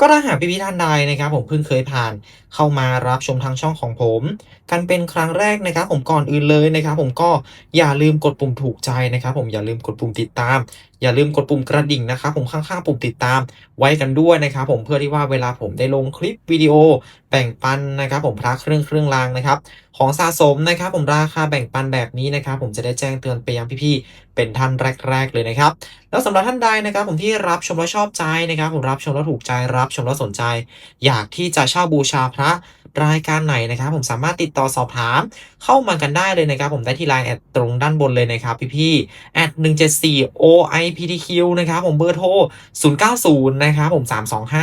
ก็ถ้าหากพี่พท่านใดนะครับ ผมเพิ่งเคยผ่านเข้ามารับชมทางช่องของผม กันเป็นครั้งแรกนะครับ ผมก่อนอื่นเลยนะครับ ผมก็อย่าลืมกดปุ่มถูกใจนะครับ ผมอย่าลืมกดปุ่มติดตาม อย่าลืมกดปุ่มกระดิ่งนะครับ ผมข้างๆปุ่มติดตาม ไว้กันด้วยนะครับ ผมเพื่อที่ว่าเวลาผมได้ลงคลิปวิดีโอ แบ่งปันนะครับ ผมพระเครื่องเครื่องรางนะครับ ของสะสมนะครับ ผมราคาแบ่งปันแบบนี้นะครับ ผมจะได้แจ้งเตือนไปยังพี่ๆเป็นท่านแรก ๆ เลยนะครับ แล้วสำหรับท่านใดนะครับ ผมที่รับชมแล้วชอบใจนะครับ ผมรับชมแล้วถูกใจรับชมแล้วสนใจ อยากที่จะเช่าบูชาพระรายการไหนนะครับ ผมสามารถติดต่อสอบถามเข้ามากันได้เลยนะครับ ผมได้ที่ไลน์แอดตรงด้านบนเลยนะครับพี่ๆแอด174 OIPTQ นะครับผมเบอร์โทร090นะครับผม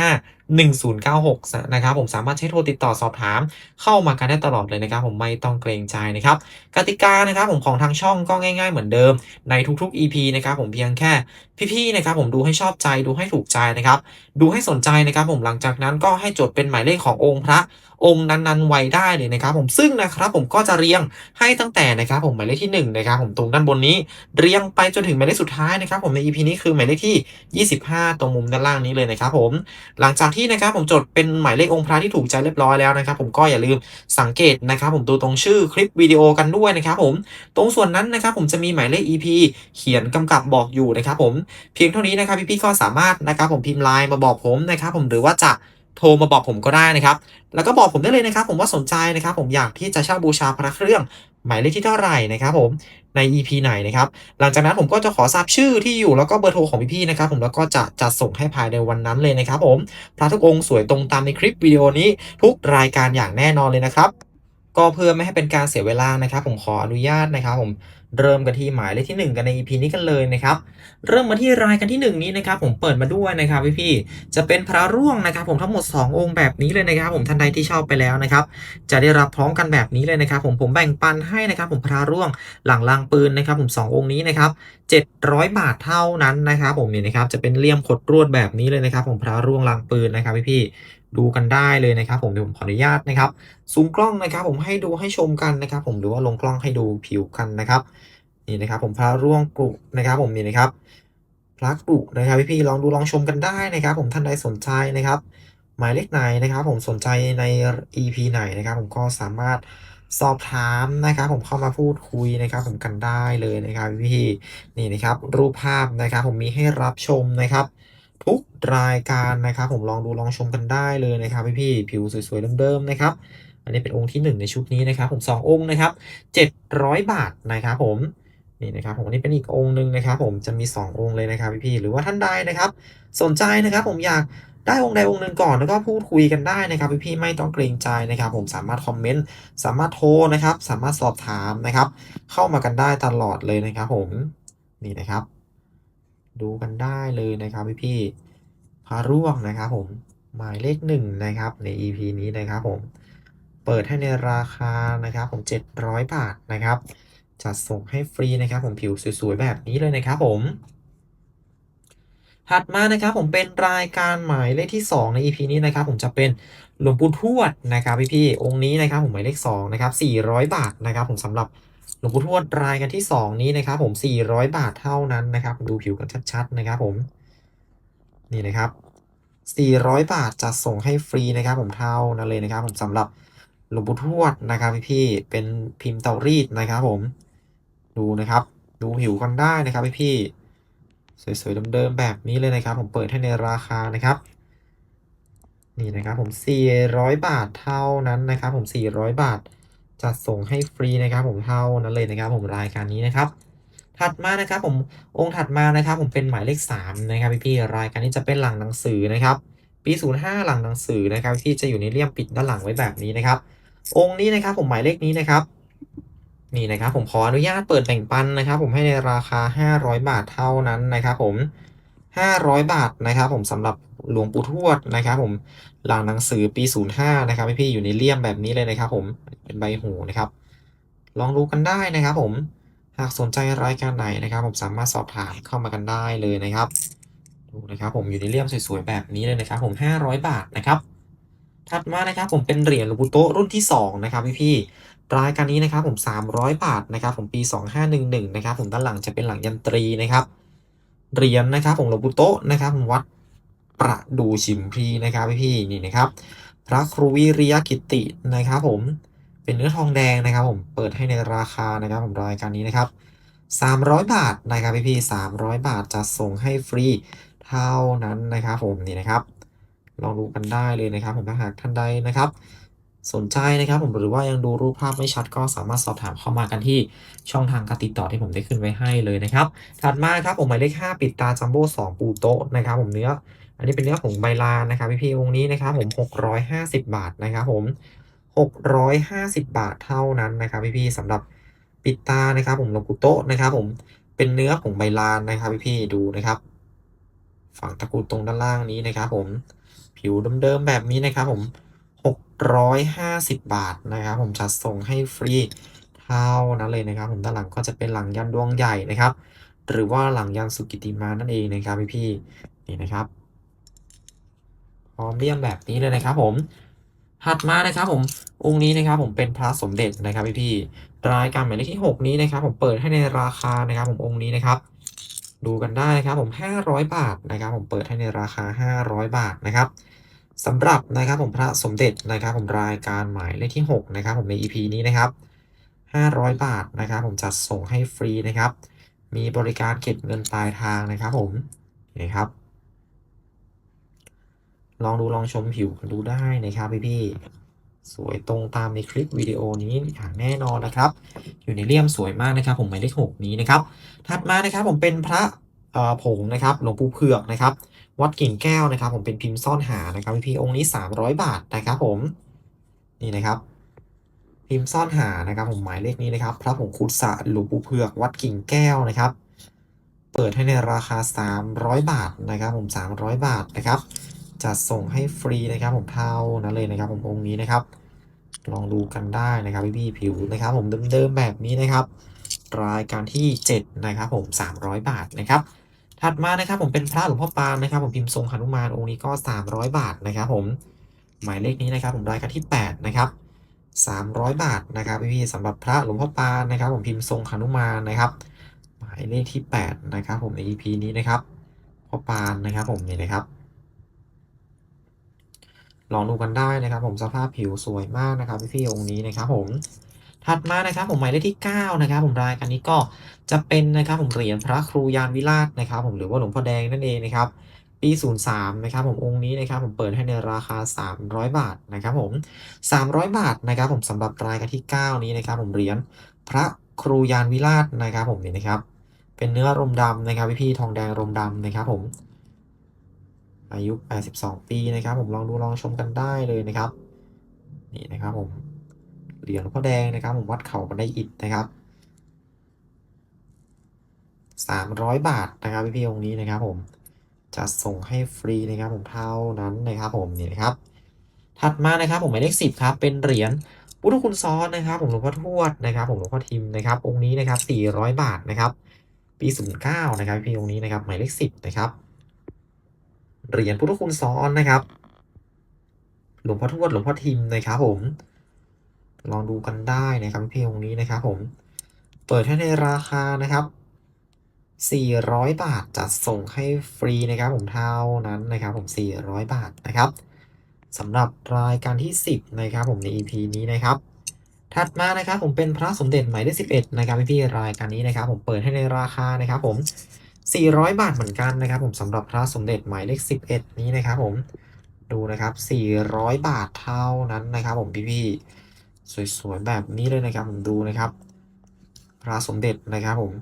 325 1096นะครับผมสามารถใช้โทรติดต่อสอบถาม เข้ามากันได้ตลอดเลยนะครับ ผมไม่ต้องเกรงใจนะครับกติกานะครับผมของทางช่องก็ง่าย ๆ เหมือนเดิมในทุกๆ EP นะครับผมเพียงแค่พี่ๆนะครับผมดูให้ชอบใจดูให้ถูกใจนะครับดูให้สนใจนะครับผมหลังจากนั้นก็ให้จดเป็นหมายเลขขององค์พระองค์นั้นๆไว้ได้เลยนะครับผมซึ่งนะครับผมก็จะเรียงให้ตั้งแต่นะครับผมหมายเลขที่หนึ่งนะครับผมตรงด้านบนนี้เรียงไปจนถึงหมายเลขสุดท้ายนะครับผมใน EP นี้คือหมายเลขที่ 25 ตรงมุมด้านล่างนี้เลยนะครับผมหลังจากที่นะครับผมจดเป็นหมายเลของค์พระที่ถูกใจเรียบร้อยแล้วนะครับผมก็อย่าลืมสังเกตนะครับผมดูตรงชื่อคลิปวิดีโอกันด้วยนะครับผมตรงส่วนนั้นนะครับผมจะมีหมายเลข EP เขียนกำกับบอกอยู่นะครับผมเพียงเท่านี้นะครับพี่ๆก็สามารถนะครับผมพิมพ์ไลน์มาบอกผมนะครับผมหรือว่าจะ โทรมาบอกผมก็ได้นะครับ แล้วก็บอกผมได้เลยนะครับ ผมว่าสนใจนะครับ ผมอยากที่จะเช่าบูชาพระเครื่อง หมายเลขที่เท่าไหร่นะครับผมใน EP ไหนนะครับ หลังจากนั้นผมก็จะขอทราบชื่อที่อยู่แล้วก็เบอร์โทรของพี่ๆนะครับ ผมแล้วก็จะจัดส่งให้ภายในวันนั้นเลยนะครับ ผมพระทุกองค์สวยตรงตามในคลิปวิดีโอนี้ ทุกรายการอย่างแน่นอนเลยนะครับ ก็เพื่อไม่ให้เป็นการเสียเวลานะครับ ผมขออนุญาตนะครับ ผม เริ่มกันที่หมายเลขที่ 1 กันใน EP นี้กันเลยนะครับ เริ่มมาที่รายกันที่ 1 นี้นะครับ ผมเปิดมาด้วยนะครับพี่ๆจะเป็นพระร่วงนะครับ ผมทั้งหมด 2 องค์แบบนี้เลยนะครับ ผมท่านใดที่ชอบไปแล้วนะครับ จะได้รับพร้อมกันแบบนี้เลยนะครับ ผมผมแบ่งปันให้นะครับ ผมพระร่วงหลังลางปืนนะครับ ผม 2 องค์นี้นะครับ700 บาทเท่านั้นนะครับ ผมนี่นะครับจะเป็นเลี่ยมขดรวดแบบนี้เลยนะครับ ผมพระร่วงลางปืนนะครับพี่ๆ ดูกันได้เลยนะครับ ผมเดี๋ยวผมขออนุญาตนะครับซูมกล้องนะครับ ผมให้ดูให้ชมกันนะครับ ผมหรือว่าลงกล้องให้ดูผิวกันนะครับนี่นะครับ ผมพระร่วงกรุนะครับ ผมนี่นะครับพระกรุนะครับพี่ๆลองดูลองชมกันได้นะครับ ผมท่านใดสนใจนะครับ หมายเลขไหนนะครับ ผมสนใจใน EP ไหนนะครับ ผมก็สามารถสอบถามนะครับ ผมเข้ามาพูดคุยนะครับ ผมกันได้เลยนะครับพี่ๆนี่นะครับ รูปภาพนะครับ ผมมีให้รับชมนะครับ ทุกรายการนะครับ ผมลองดูลองชมกันได้เลยนะครับพี่ๆผิวสวยๆเดิมๆนะครับ อันนี้เป็นองค์ที่ 1 ในชุดนี้นะครับ ผม 2 องค์นะครับ700 บาทนะครับผมนี่นะครับผมอันนี้เป็นอีกองค์หนึ่งนะครับ ผมจะมี 2 องค์เลยนะครับพี่ๆหรือว่าท่านใดนะครับ สนใจนะครับผมอยากได้องค์ใดองค์หนึ่งก่อนแล้วก็พูดคุยกันได้นะครับพี่ๆไม่ต้องเกรงใจนะครับ ผมสามารถคอมเมนต์สามารถโทรนะครับ สามารถสอบถามนะครับ เข้ามากันได้ตลอดเลยนะครับ ผมนี่นะครับ ดูกันได้เลยนะครับพี่ๆพาร่วงนะครับผมหมายเลขหนึ่งนะครับใน EP นี้นะครับผมเปิดให้ในราคานะครับผม 700 บาทนะครับจัดส่งให้ฟรีนะครับผมผิวสวยๆแบบนี้เลยนะครับผมถัดมานะครับผมเป็นรายการหมายเลขที่ 2 ใน EP นี้นะครับผมจะเป็นหลวงปู่ทวดนะครับพี่ๆองค์นี้นะครับผมหมายเลข2นะครับ400 บาทนะครับผมสำหรับ หลวงปู่ทวดรายกันที่ 2 นี้นะครับ ผม 400 บาทเท่านั้นนะครับ ดูผิวกันชัดๆนะครับผม นี่นะครับ 400 บาทจะส่งให้ฟรีนะครับ ผมเท่านั้นเลยนะครับ ผมสำหรับหลวงปู่ทวดนะครับพี่ๆเป็นพิมพ์เตารีดนะครับ ผม ดูนะครับ ดูผิวกันได้นะครับพี่ๆสวยๆเดิมๆแบบนี้เลยนะครับ ผมเปิดให้ในราคานะครับนี่นะครับผม 400 บาทเท่านั้นนะครับ ผม 400 บาท จะส่งให้ฟรีนะครับผมเท่านั้นเลยนะครับผมรายการนี้นะครับ ถัดมานะครับผมองค์ถัดมานะครับ ผมเป็นหมายเลข3นะครับพี่ๆรายการนี้จะเป็นหลังหนังสือนะครับ ปี 05 หลังหนังสือนะครับที่จะอยู่ในเลี่ยมปิดด้านหลังไว้แบบนี้นะครับ องค์นี้นะครับผมหมายเลขนี้นะครับนี่นะครับผมขออนุญาตเปิดแบ่งปันนะครับ ผมให้ในราคา 500 บาทเท่านั้นนะครับผม 500 บาทนะครับผมสำหรับหลวงปู่ทวดนะครับผมหลังหนังสือปี 05 นะครับพี่ๆอยู่ในเลี่ยมแบบนี้เลยนะครับผมเป็นใบหูนะครับ ลองดูกันได้นะครับผมหากสนใจรายการไหนนะครับ ผมสามารถสอบถามเข้ามากันได้เลยนะครับดูนะครับผมอยู่ในเลี่ยมสวยๆแบบนี้เลยนะครับ ผม 500 บาทนะครับถัดมานะครับผมเป็นเหรียญหลวงปู่โตรุ่นที่ 2 นะครับพี่ๆรายการนี้นะครับผม 300 บาทนะครับผมปี 2511 นะครับผมด้านหลังจะเป็นหลังยันตรีนะครับ เหรียญนะครับผมหลวงปู่โตะนะครับวัดประดูชิมพีนะครับพี่ๆนี่นะครับ พระครูวิริยกิตินะครับ ผมเป็นเนื้อทองแดงนะครับ ผมเปิดให้ในราคานะครับ ผมรายการนี้นะครับ 300 บาทนะครับพี่ๆ300 บาทจะส่งให้ฟรีเท่านั้นนะครับ ผมนี่นะครับลองดูกันได้เลยนะครับ ผมถ้าหากท่านใดนะครับ สนใจนะครับ ผมหรือว่ายังดูรูปภาพไม่ชัดก็สามารถสอบถามเข้ามากันที่ ช่องทางการติดต่อที่ผมได้ขึ้นไว้ให้เลยนะครับ ถัดมาครับผมหมายเลข5ปิดตาจัมโบ้2ปูโต๊ะนะครับ ผมเนื้อ อันนี้เป็นเนื้อผงใบลานนะครับพี่พี่ๆองนี้นะครับผม650 บาทนะครับผม 650 บาทเท่านั้นนะครับพี่พี่สำหรับปิดตานะครับ ผมลงปูโต๊ะนะครับ ผมเป็นเนื้อผงใบลานนะครับพี่พี่ดูนะครับ ฝั่งตะกรุดตรงด้านล่างนี้นะครับ ผมผิวเดิมๆแบบนี้นะครับ ผม650 บาทนะครับ ผมจัดส่งให้ฟรี ท่านั้นเลยนะครับ ผมด้านหลังก็จะเป็นหลังยันดวงใหญ่นะครับ หรือว่าหลังยันสุกิติมานั่นเองนะครับพี่ๆนี่นะครับ พร้อมเรียงแบบนี้เลยนะครับ ผมถัดมานะครับ ผมองค์นี้นะครับ ผมเป็นพระสมเด็จนะครับพี่ๆรายการหมายเลขที่ 6 นี้นะครับ ผมเปิดให้ในราคานะครับ ผมองค์นี้นะครับ ดูกันได้นะครับ ผม 500 บาทนะครับ ผมเปิดให้ในราคา 500 บาทนะครับสำหรับนะครับผมพระสมเด็จนะครับ ผมรายการหมายเลขที่ 6 นะครับ ผมใน EP นี้นะครับ 500 บาทนะครับ ผมจัดส่งให้ฟรีนะครับ มีบริการเก็บเงินปลายทางนะครับผมนี่ครับ ลองดูลองชมผิวกันดูได้นะครับพี่ๆสวยตรงตามในคลิปวิดีโอนี้อย่างแน่นอนนะครับ อยู่ในเลี่ยมสวยมากนะครับ ผมหมายเลขหกนี้นะครับ ถัดมานะครับผมเป็นพระผงนะครับหลวงปู่เผือกนะครับ วัดกิ่งแก้วนะครับ ผมเป็นพิมพ์ซ่อนหานะครับพี่ๆองค์นี้ 300 บาทนะครับผมนี่นะครับ พิมพ์ซ่อนหานะครับ ผมหมายเลขนี้นะครับ พระผงคุดสะหลวงปู่เผือกวัดกิ่งแก้วนะครับ เปิดให้ในราคา 300 บาทนะครับ ผม 300 บาทนะครับจัดส่งให้ฟรีนะครับผมเท่านั้นเลยนะครับ ผมองค์นี้นะครับ ลองดูกันได้นะครับพี่ๆผิวนะครับ ผมเดิมๆแบบนี้นะครับ รายการที่ 7 นะครับ ผม 300 บาทนะครับ ถัดมานะครับ ผมเป็นพระหลวงพ่อปานนะครับ ผมพิมพ์ทรงหนุมานองค์นี้ก็ 300 บาทนะครับ ผมหมายเลขนี้นะครับ ผมรายการที่ 8 นะครับ 300 บาทนะครับพี่ๆสำหรับพระหลวงพ่อปานนะครับ ผมพิมพ์ทรงหนุมานนะครับ หมายเลขที่ 8 นะครับ ผมใน EP นี้นะครับพ่อปานนะครับ ผมนี่นะครับ ลองดูกันได้นะครับ ผมสภาพผิวสวยมากนะครับพี่ๆองค์นี้นะครับ ผมถัดมานะครับผมหมายเลขที่ 9 นะครับ ผมรายการนี้ก็จะเป็นนะครับ ผมเหรียญพระครูยานวิราชนะครับ ผมหรือว่าหลวงพ่อแดงนั่นเองนะครับ ปี 03 นะครับผมองค์นี้นะครับผมเปิดให้ในราคา 300 บาทนะครับผม 300 บาทนะครับผมสำหรับรายการที่ 9 นี้นะครับผมเหรียญพระครูยานวิราชนะครับผมนี่นะครับ เป็นเนื้อรมดำนะครับพี่ๆทองแดงรมดำนะครับผม อายุ 82 ปีนะครับผมลองดูลองชมกันได้เลยนะครับ นี่นะครับผมเหรียญพ่อแดงนะครับผมวัดเขาบันไดอิฐนะครับ 300 บาทนะครับพี่ๆองค์นี้นะครับผม จะส่งให้ฟรีนะครับผมเท่านั้นนะครับผมนี่นะครับถัดมานะครับผมหมายเลข10ครับเป็นเหรียญพุทธคุณซ้อนนะครับ ผมหลวงพ่อทวดนะครับ ผมหลวงพ่อทิมนะครับ องค์นี้นะครับ400บาทนะครับ ปี09นย์เก้านะครับพี่องค์นี้นะครับหมายเลข10นะครับเหรียญพุทธคุณซ้อนนะครับ หลวงพ่อทวดหลวงพ่อทิมนะครับ ผม ลองดูกันได้นะครับพี่องค์นี้นะครับ ผม เปิดให้ในราคานะครับ 400 บาทจัดส่งให้ฟรีนะครับผมเท่านั้นนะครับผม 400 บาทนะครับสำหรับรายการที่ 10 นะครับผมใน EP นี้นะครับ ถัดมานะครับผมเป็นพระสมเด็จหมายเลข11 นะครับพี่ๆรายการนี้นะครับ ผมเปิดให้ในราคานะครับผม 400 บาทเหมือนกันนะครับ ผมสำหรับพระสมเด็จหมายเลข 11 นี้นะครับ ผมดูนะครับ 400 บาทเท่านั้นนะครับ ผมพี่ๆสวยๆแบบนี้เลยนะครับ ผมดูนะครับ พระสมเด็จนะครับผม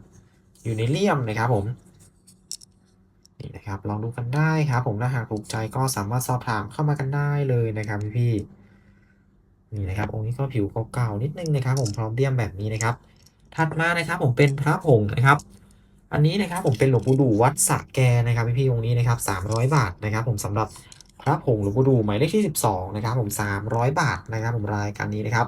อยู่ในเลี่ยมนะครับผมนี่นะครับลองดูกันได้ครับผมถ้าหากถูกใจก็สามารถสอบถามเข้ามากันได้เลยนะครับพี่ๆนี่นะครับองค์นี้ก็ผิวเก่าๆนิดนึงนะครับ ผมพร้อมเลี่ยมแบบนี้นะครับ ถัดมานะครับผมเป็นพระผงนะครับ อันนี้นะครับผมเป็นหลวงปู่ดูวัดสะแกนะครับพี่ๆองค์นี้นะครับ300 บาทนะครับ ผมสำหรับพระผงหลวงปู่ดูหมายเลขที่ 12 นะครับผม 300 บาทนะครับ ผมรายการนี้นะครับ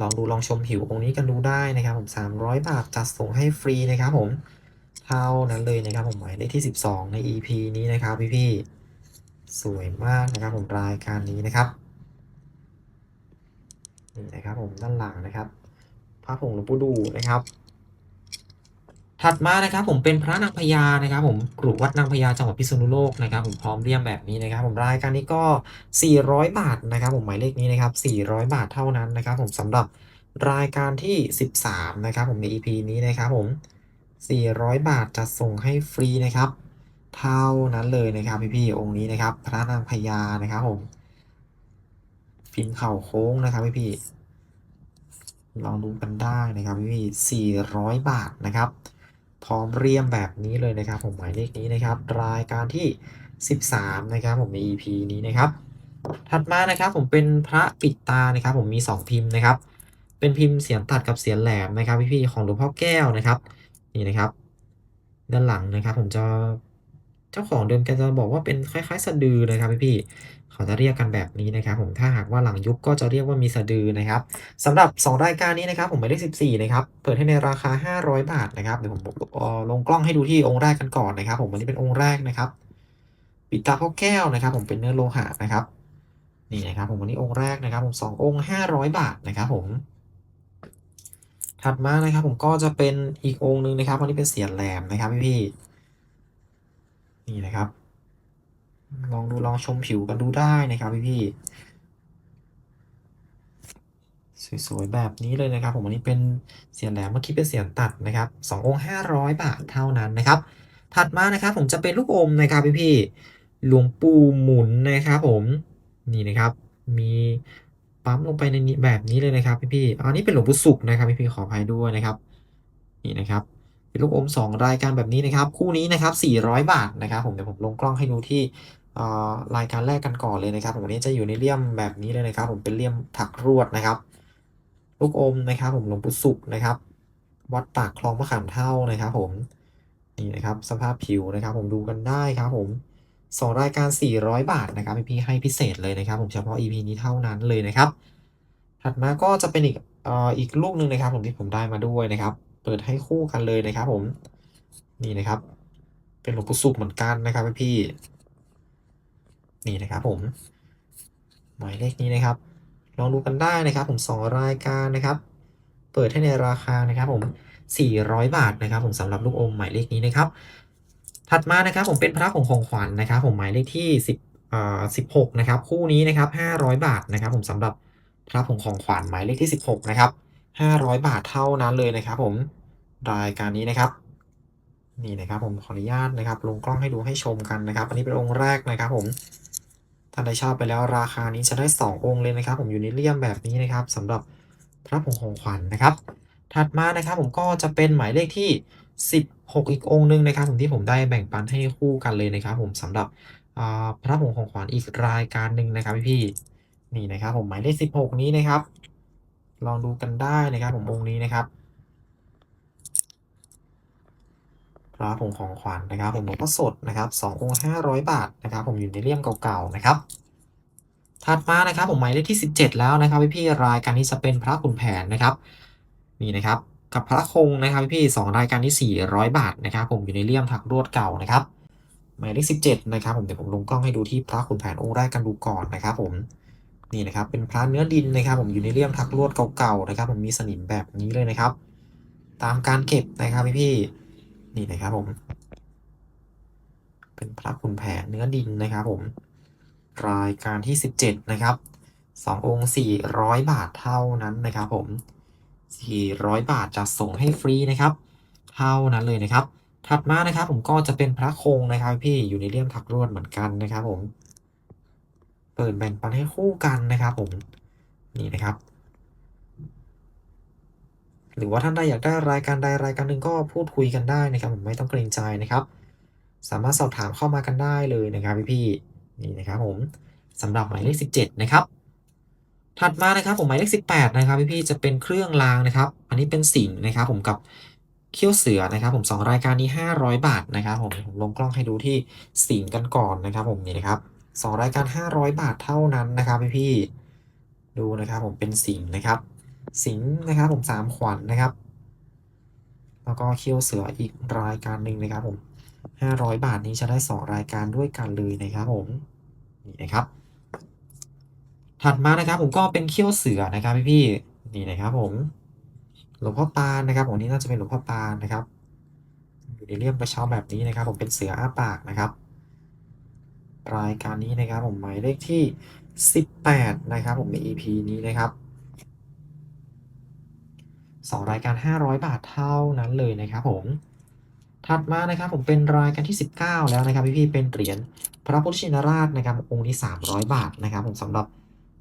ลองดูลองชมผิวองค์นี้กันดูได้นะครับผม 300 บาทจัดส่งให้ฟรีนะครับผม เท่านั้นเลยนะครับผมหมายเลขที่ 12 ใน EP นี้นะครับพี่ๆสวยมากนะครับผมรายการนี้นะครับนี่นะครับผมด้านหลังนะครับพระผงหลวงปู่ดูนะครับ ถัดมานะครับผมเป็นพระนางพญานะครับผมกรุวัดนางพญาจังหวัดพิษณุโลกนะครับผมพร้อมเรียมแบบนี้นะครับผมรายการนี้ก็ 400 บาทนะครับผมหมายเลขนี้นะครับ 400 บาทเท่านั้นนะครับผมสำหรับรายการที่ 13 นะครับผมใน EP นี้นะครับผม 400 บาทจะส่งให้ฟรีนะครับ เท่านั้นเลยนะครับพี่ๆองค์นี้นะครับ พระนางพญานะครับผมพิมพ์เข่าโค้งนะครับพี่ๆลองดูกันได้นะครับพี่ๆ400 บาทนะครับ พร้อมเรียมแบบนี้เลยนะครับ ผมหมายเลขนี้นะครับ รายการที่ 13 นะครับ ผมใน EP นี้นะครับ ถัดมานะครับผมเป็นพระปิดตานะครับ ผมมี 2 พิมพ์นะครับ เป็นพิมพ์เสียงตัดกับเสียงแหลมนะครับพี่ๆของหลวงพ่อแก้วนะครับ นี่นะครับ ด้านหลังนะครับ ผมจะ เจ้าของเดิมแกจะบอกว่าเป็นคล้ายๆ สะดือนะครับพี่เขาจะเรียกกันแบบนี้นะครับ ผมถ้าหากว่าหลังยุบก็จะเรียกว่ามีสะดือนะครับสำหรับ 2 รายการนี้นะครับ ผมหมายเลข14 นะครับ เปิดให้ในราคา 500 บาทนะครับเดี๋ยวผมออลงกล้องให้ดูที่องค์แรกกันก่อนนะครับ ผมอันนี้เป็นองค์แรกนะครับปิดตาพ่อแก้วนะครับ ผมเป็นเนื้อโลหะนะครับ นี่นะครับ ผมวันนี้องค์แรกนะครับ ผมสององค์500บาทนะครับ ผม ถัดมานะครับ ผมก็จะเป็นอีกองค์หนึ่งนะครับอันนี้เป็นเสียนแหลมนะครับพี่ นี่นะครับ ลองดูลองชมผิวกันดูได้นะครับพี่ๆสวยๆแบบนี้เลยนะครับ ผมอันนี้เป็นเสียนแหลมเมื่อกี้เป็นเสียนตัดนะครับสององค์500บาทเท่านั้นนะครับ ถัดมานะครับผมจะเป็นลูกอมนะครับพี่ๆหลวงปู่หมุนนะครับผมนี่นะครับมีปั๊มลงไปในนี้แบบนี้เลยนะครับพี่ๆอันนี้เป็นหลวงปู่สุขนะครับพี่ๆขออภัยด้วยนะครับ นี่นะครับ เป็นลูกอม 2 รายการแบบนี้นะครับ คู่นี้นะครับ 400 บาทนะครับผมเดี๋ยวผมลงกล้องให้ดูที่รายการแรกกันก่อนเลยนะครับวันนี้จะอยู่ในเลี่ยมแบบนี้เลยนะครับ ผมเป็นเลี่ยมถักรวดนะครับ ลูกอมนะครับ ผมหลวงปู่สุขนะครับ วัดปากคลองมะขามเท่านะครับ ผมนี่นะครับ สภาพผิวนะครับ ผมดูกันได้ครับผมสองรายการ 400 บาทนะครับพี่ให้พิเศษเลยนะครับ ผมเฉพาะ EP นี้เท่านั้นเลยนะครับ ถัดมาก็จะเป็นอีกออีกลูกหนึ่งนะครับ ผมที่ผมได้มาด้วยนะครับ เปิดให้คู่กันเลยนะครับผม นี่นะครับ เป็นหลวงปู่สุขเหมือนกันนะครับพี่ นี่นะครับผม หมายเลขนี้นะครับ ลองดูกันได้นะครับ ผมสองรายการนะครับ เปิดให้ในราคานะครับ ผม 400 บาทนะครับ ผมสำหรับลูกอมหมายเลขนี้นะครับ ถัดมานะครับ ผมเป็นพระของของขวัญนะครับ ผมหมายเลขที่ 10อ่า16 นะครับ คู่นี้นะครับ 500 บาทนะครับ ผมสำหรับพระผงของขวัญหมายเลขที่ 16 นะครับ 500 บาทเท่านั้นเลยนะครับผมรายการนี้นะครับ นี่นะครับผมขออนุญาตนะครับ ลงกล้องให้ดูให้ชมกันนะครับ อันนี้เป็นองค์แรกนะครับผมท่านใดชอบไปแล้วราคานี้จะได้ 2 องค์เลยนะครับ ผมอยู่ในเลี่ยมแบบนี้นะครับสำหรับพระผงของขวัญนะครับ ถัดมานะครับผมก็จะเป็นหมายเลขที่ 16 อีกองค์หนึ่งนะครับผมที่ผมได้แบ่งปันให้คู่กันเลยนะครับ ผมสำหรับพระผงของขวัญอีกรายการหนึ่งนะครับพี่ๆนี่นะครับผมหมายเลข 16 นี้นะครับ ลองดูกันได้นะครับผมองค์นี้นะครับพระผงของขวัญนะครับ ผมหลวงพ่อสดนะครับสององค์500บาทนะครับ ผมอยู่ในเลี่ยมเก่าๆนะครับ ถัดมานะครับ ผมหมายเลขที่17แล้วนะครับพี่ๆรายการนี้จะเป็นพระขุนแผนนะครับนี่นะครับกับพระคงนะครับพี่สองรายการที่ 400 บาทนะครับ ผมอยู่ในเลี่ยมถักรวดเก่านะครับหมายเลข17 นะครับ ผมเดี๋ยวผมลงกล้องให้ดูที่พระขุนแผนองค์แรกกันดูก่อนนะครับผม นี่นะครับเป็นพระเนื้อดินนะครับ ผมอยู่ในเลี่ยมถักรวดเก่าๆนะครับ ผมมีสนิมแบบนี้เลยนะครับ ตามการเก็บนะครับพี่ๆนี่นะครับผม เป็นพระขุนแผนเนื้อดินนะครับ ผม รายการที่ 17 นะครับสององค์400 บาทเท่านั้นนะครับ ผม 400 บาทจะส่งให้ฟรีนะครับ เท่านั้นเลยนะครับ ถัดมานะครับ ผมก็จะเป็นพระคงนะครับ พี่อยู่ในเลี่ยมถักรวดเหมือนกันนะครับ ผม เปิดแบ่งปันให้คู่กันนะครับผมนี่นะครับ หรือว่าท่านใดอยากได้รายการใดรายการหนึ่งก็พูดคุยกันได้นะครับผมไม่ต้องเกรงใจนะครับ สามารถสอบถามเข้ามากันได้เลยนะครับพี่ๆนี่นะครับผมสำหรับหมายเลข 17 นะครับ ถัดมานะครับผมหมายเลข 18 นะครับพี่ๆจะเป็นเครื่องรางนะครับ อันนี้เป็นสิงนะครับ ผมกับเขี้ยวเสือนะครับ ผมสองรายการนี้ 500 บาทนะครับ ผมผมลงกล้องให้ดูที่สิงกันก่อนนะครับ ผมนี่นะครับ สองรายการ 500 บาทเท่านั้นนะครับพี่ๆดูนะครับผมเป็นสิงนะครับ สิงนะครับผมสามขวัญนะครับ แล้วก็เขี้ยวเสืออีกรายการหนึ่งนะครับผม 500 บาทนี้จะได้ 2 รายการด้วยกันเลยนะครับผมนี่นะครับ ถัดมานะครับผมก็เป็นเขี้ยวเสือนะครับพี่ๆนี่นะครับผมหลวงพ่อปานนะครับผมนี่น่าจะเป็นหลวงพ่อปานนะครับอยู่ในเลี่ยมกระเช้าแบบนี้นะครับ ผมเป็นเสืออ้าปากนะครับ รายการนี้นะครับผมหมายเลขที่ 18 นะครับผมใน EP นี้นะครับสองรายการ 500 บาทเท่านั้นเลยนะครับผม ถัดมานะครับผมเป็นรายการที่ 19 แล้วนะครับพี่ๆเป็นเหรียญพระพุทธชินราชนะครับองค์นี้300 บาทนะครับผมสำหรับ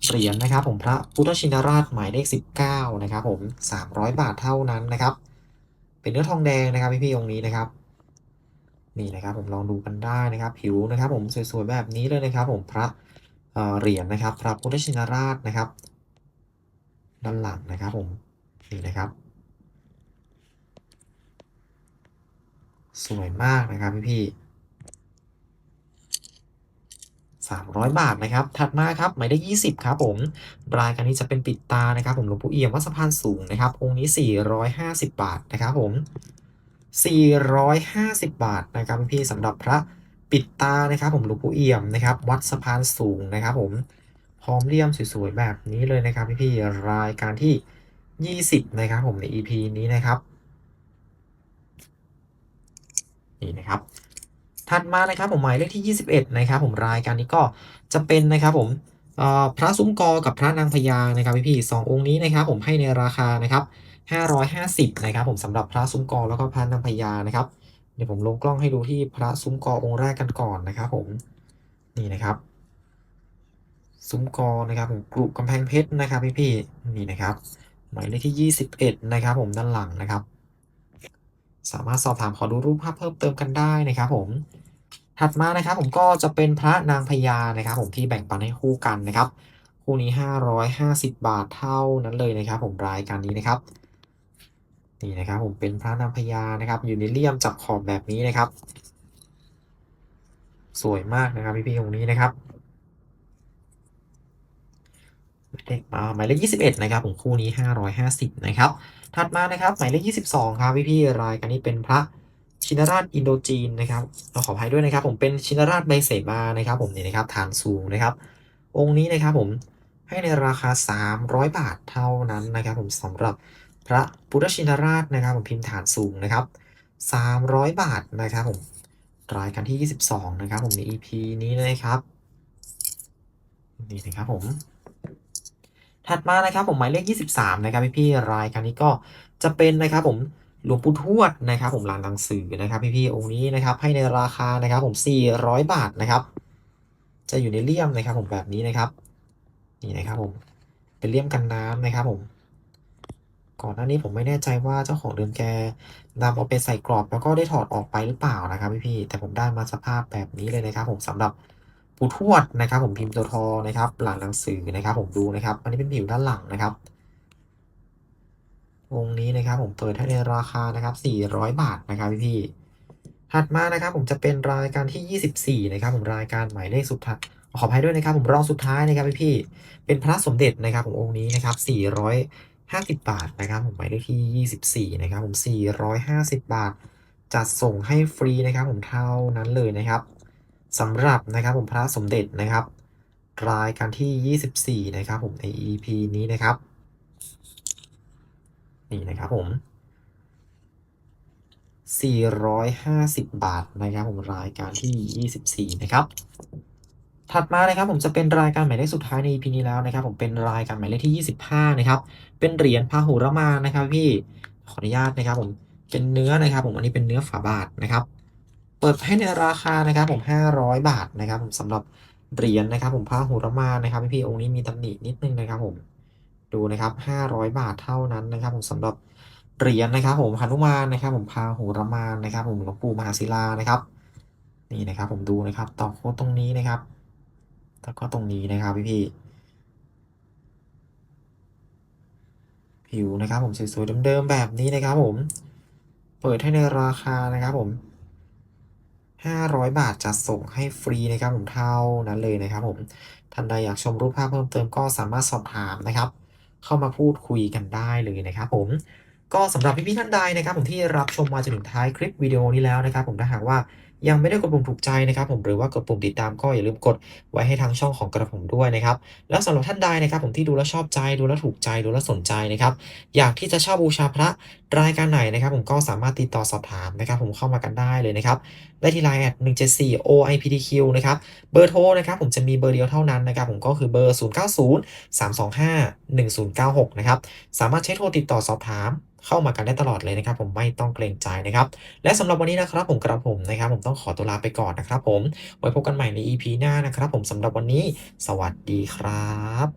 เหรียญนะครับผมพระพุทธชินราชหมายเลข 19 นะครับผม 300 บาทเท่านั้นนะครับ เป็นเนื้อทองแดงนะครับพี่ๆองค์นี้นะครับ นี่นะครับผมลองดูกันได้นะครับ ผิวนะครับผมสวยๆแบบนี้เลยนะครับ ผมพระเเหรียญนะครับ พระพุทธชินราชนะครับ ด้านหลังนะครับผมนี่นะครับ สวยมากนะครับพี่ๆสามร้อยบาทนะครับ ถัดมาครับหมายเลขยี่สิบครับผม รายการนี้จะเป็นปิดตานะครับ ผมหลวงปู่เอี่ยมวัดสะพานสูงนะครับ องค์นี้สี่ร้อยห้าสิบบาทนะครับผม สี่ร้อยห้าสิบบาทนะครับพี่สำหรับพระปิดตานะครับผมหลวงปู่เอี่ยมนะครับ วัดสะพานสูงนะครับผมพร้อมเลี่ยมสวยๆแบบนี้เลยนะครับพี่ๆรายการที่ยี่สิบนะครับผมใน EP นี้นะครับนี่นะครับถัดมานะครับผมหมายเลขที่ 21 นะครับผมรายการนี้ก็จะเป็นนะครับผมพระซุ้มกอกับพระนางพญานะครับพี่ๆสององค์นี้นะครับผมให้ในราคานะครับ 550 นะครับผมสำหรับพระซุ้มกอแล้วก็พระนางพญานะครับ เดี๋ยวผมลงกล้องให้ดูที่พระซุ้มกอองค์แรกกันก่อนนะครับผมนี่นะครับ ซุ้มกอนะครับผมกรุกำแพงเพชรนะครับพี่ๆนี่นะครับ หมายเลขที่ 21 นะครับ ผมด้านหลังนะครับ สามารถสอบถามขอดูรูปภาพเพิ่มเติมกันได้นะครับผมถัดมานะครับผมก็จะเป็นพระนางพญานะครับ ผมที่แบ่งปันให้คู่กันนะครับ คู่นี้ 550 บาทเท่านั้นเลยนะครับ ผมรายการนี้นะครับ นี่นะครับผมเป็นพระนางพญานะครับอยู่ในเลี่ยมจับขอบแบบนี้นะครับ สวยมากนะครับพี่ๆองค์นี้นะครับเลขมาหมายเลขอ่าหมายเลข21นะครับผมคู่นี้550นะครับ ถัดมานะครับ หมายเลข22ครับพี่ๆรายการนี้เป็นพระชินราชอินโดจีนนะครับเราขออภัยด้วยนะครับ ผมเป็นชินราชใบเสมานะครับ ผมนี่นะครับฐานสูงนะครับ องค์นี้นะครับผมให้ในราคา 300 บาทเท่านั้นนะครับ ผมสำหรับ พระพุทธชินราชนะครับผมพิมพ์ฐานสูงนะครับ 300 บาทนะครับผมรายการที่ 22 นะครับผมใน EP นี้นะครับนี่นะครับผม ถัดมานะครับผมหมายเลข 23 นะครับพี่ๆรายการนี้ก็จะเป็นนะครับผมหลวงปู่ทวดนะครับผมลานหนังสือนะครับพี่ๆองค์นี้นะครับให้ในราคานะครับผม 400 บาทนะครับ จะอยู่ในเลี่ยมนะครับผมแบบนี้นะครับ นี่นะครับผมเป็นเลี่ยมกันน้ำนะครับผม ก่อนหน้านี้ผมไม่แน่ใจว่าเจ้าของเดิมแกนำเอาไปใส่กรอบแล้วก็ได้ถอดออกไปหรือเปล่านะครับพี่ๆแต่ผมได้มาสภาพแบบนี้เลยนะครับ ผมสำหรับปูทวดนะครับ ผมพิมพ์ตัวทอนะครับ หลังหนังสือนะครับ ผมดูนะครับ อันนี้เป็นผิวด้านหลังนะครับวงนี้นะครับ ผมเปิดให้ในราคานะครับ 400 บาทนะครับพี่พี่ๆถัดมานะครับ ผมจะเป็นรายการที่ 24 นะครับ ผมรายการหมายเลขสุดท้ายขออภัยด้วยนะครับ ผมรองสุดท้ายนะครับพี่พี่ๆเป็นพระสมเด็จนะครับ ผมองค์นี้นะครับ 50 บาทนะครับผมหมายเลขที่ 24 นะครับผม450 บาท จัดส่งให้ฟรีนะครับผมเท่านั้นเลยนะครับสำหรับนะครับผมพระสมเด็จนะครับ รายการที่ 24 นะครับผมใน EP นี้นะครับ นี่นะครับผม450 บาทนะครับผมรายการที่ 24 นะครับ ถัดมานะครับผมจะเป็นรายการหมายเลขสุดท้ายใน EP นี้แล้วนะครับ ผมเป็นรายการหมายเลขที่ 25 นะครับ เป็นเหรียญพาหุรมานะครับ พี่ขออนุญาตนะครับ ผมเป็นเนื้อนะครับ ผมอันนี้เป็นเนื้อฝาบาทนะครับ เปิดให้ในราคานะครับ ผม 500 บาทนะครับ ผมสำหรับเหรียญนะครับ ผมพระหุรมานะครับพี่องค์นี้มีตำหนินิดนึงนะครับ ผมดูนะครับ 500 บาทเท่านั้นนะครับ ผมสำหรับเหรียญนะครับ ผมหนุมานนะครับ ผมพาหุรมานนะครับ ผมหลวงปู่มหาศิลานะครับ นี่นะครับ ผมดูนะครับต่อโค้ดตรงนี้นะครับ แล้วก็ตรงนี้นะครับพี่ๆผิวนะครับผมสวยๆเดิมๆแบบนี้นะครับผม เปิดให้ในราคานะครับผม 500 บาทจัดส่งให้ฟรีนะครับผมเท่านั้นเลยนะครับผม ท่านใดอยากชมรูปภาพเพิ่มเติมก็สามารถสอบถามนะครับ เข้ามาพูดคุยกันได้เลยนะครับผมก็สำหรับพี่ๆท่านใดนะครับผมที่รับชมมาจนถึงท้ายคลิปวิดีโอนี้แล้วนะครับผมถ้าหากว่า ยังไม่ได้กดปุ่มถูกใจนะครับผมหรือว่ากดปุ่มติดตามก็อย่าลืมกดไว้ให้ทางช่องของกระผมด้วยนะครับแล้วสำหรับท่านใดนะครับผมที่ดูแล้วชอบใจดูแล้วถูกใจดูแล้วสนใจนะครับอยากที่จะเช่าบูชาพระรายการไหนนะครับผมก็สามารถติดต่อสอบถามนะครับผมเข้ามากันได้เลยนะครับได้ที่ line แอด174 OIPTQ นะครับเบอร์โทรนะครับผมจะมีเบอร์เดียวเท่านั้นนะครับผมก็คือเบอร์ 090 325 1096 นะครับสามารถใช้โทรติดต่อสอบถามเข้ามากันได้ตลอดเลยนะครับผมไม่ต้องเกรงใจนะครับและสำหรับวันนี้นะครับผมกระผมนะครับผมต้องขอตัวลาไปก่อนนะครับผม ไว้พบกันใหม่ใน EP หน้านะครับผมสำหรับวันนี้ สวัสดีครับ